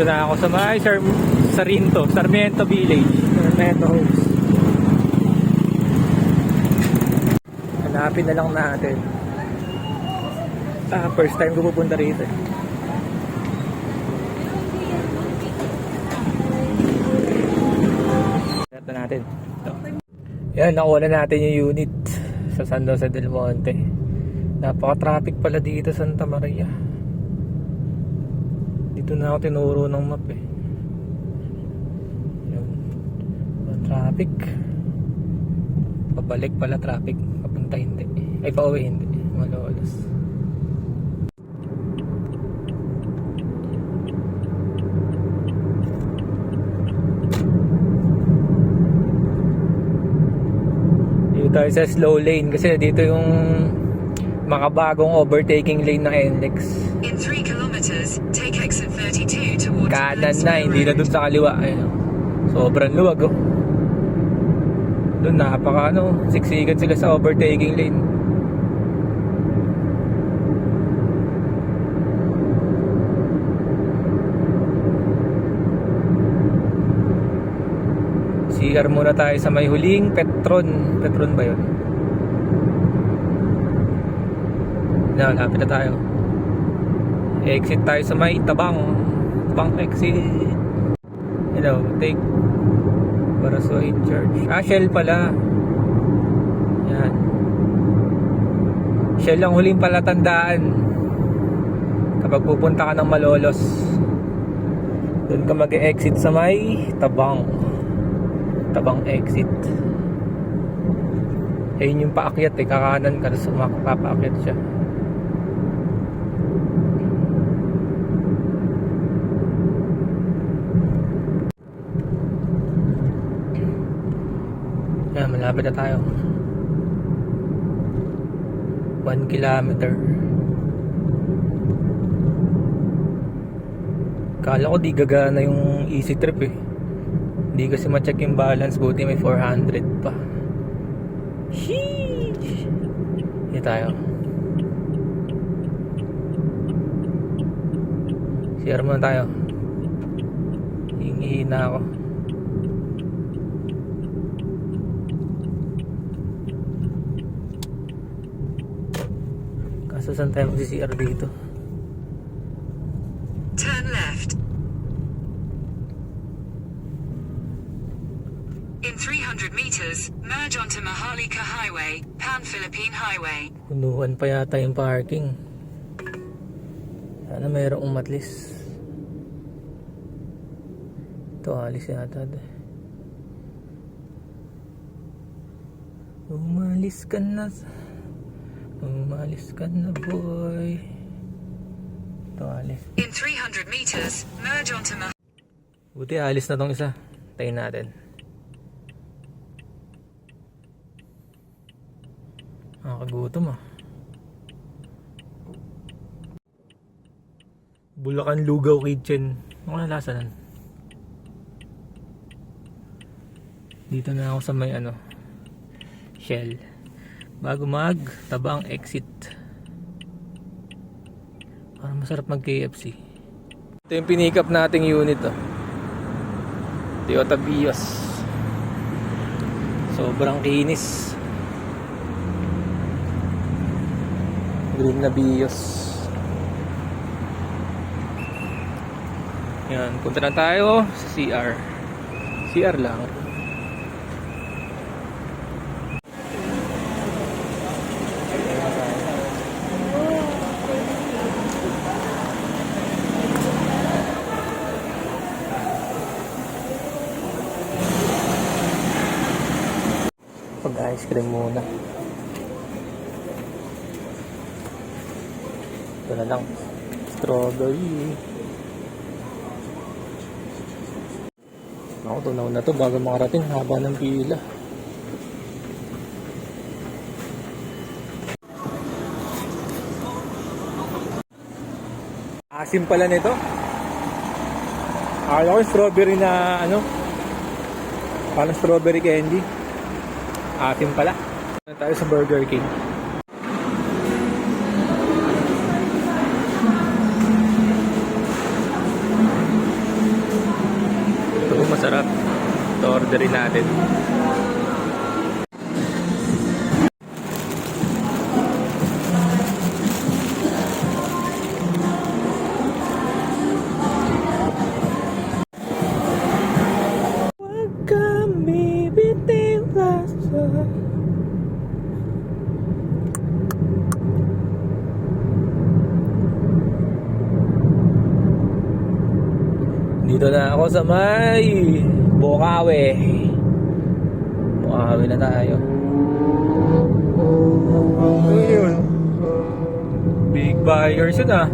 Dito na ako sa may Sar Sarinto, Sarmiento Village. Sarmiento Homes. Hanapin na lang natin. Ah, first time ko pupunta rito. eh. Hanap na natin. Ito. Yan, nakuha na natin yung unit sa San Jose del Monte. Napaka-traffic pala dito Santa Maria. Dito na ako tinuro ng map eh. Yun. Traffic. Pabalik pala traffic. Papunta hindi. Ay, pauwi hindi. Malolos. Dito tayo sa slow lane kasi dito yung makabagong overtaking lane ng NLEX. In 3 kilometers, take exit 32 towards Kanan na, hindi na dun sa kaliwa. Ayun. Sobrang luwag oh. Doon napaka ano, siksikan sila sa overtaking lane. CR muna tayo sa may huling Petron. Petron ba yun? Na, lapit na tayo. Exit tayo sa may Tabang. Tabang exit. Hello, take Barasoy Church. Ah, Shell pala. Yan. Shell ang huling palatandaan. Kapag pupunta ka ng Malolos. Doon ka mag-exit sa may Tabang. Tabang exit. Ayun yung paakyat eh. Kakanan ka. Tapos makapapaakyat siya. Malapit na tayo. 1 kilometer. Kala ko di gagana yung easy trip eh. Hindi kasi ma-check yung balance, buti may 400 pa. Sheesh! Hindi tayo. CR muna tayo. Hingi na ako. Kaso saan tayo mag-CR dito? Turn left. In 300 meters, merge onto Maharlika Highway, Pan-Philippine Highway. Punuan pa yata yung parking. Sana mayroong umatlis. Ito, alis yata. to. Umalis ka na. Umalis ka na, boy. Ito, alis. In 300 meters, merge onto Mah- Buti alis na tong isa. Tayo natin. Nakakagutom ah. Bulacan Lugaw Kitchen. Ano kaya lasa nun? Dito na ako sa may ano Shell. Bago mag tabang exit. Para masarap mag KFC. Ito yung pinikap nating unit oh. Toyota Vios. Sobrang kinis. Green na Vios. Yan, punta na tayo sa CR. CR lang. Pag-ice cream muna. Ito na lang. Strawberry. Ako, tunaw na to bago makarating. Haba ng pila. Asim pala nito. Akala ko strawberry na ano. Parang strawberry candy. Atin pala. Na tayo sa Burger King. Ito masarap. Ito orderin natin. Dito na ako sa may Bukawi. Bukawi na tayo. Ano yun? Big buyers yun ah.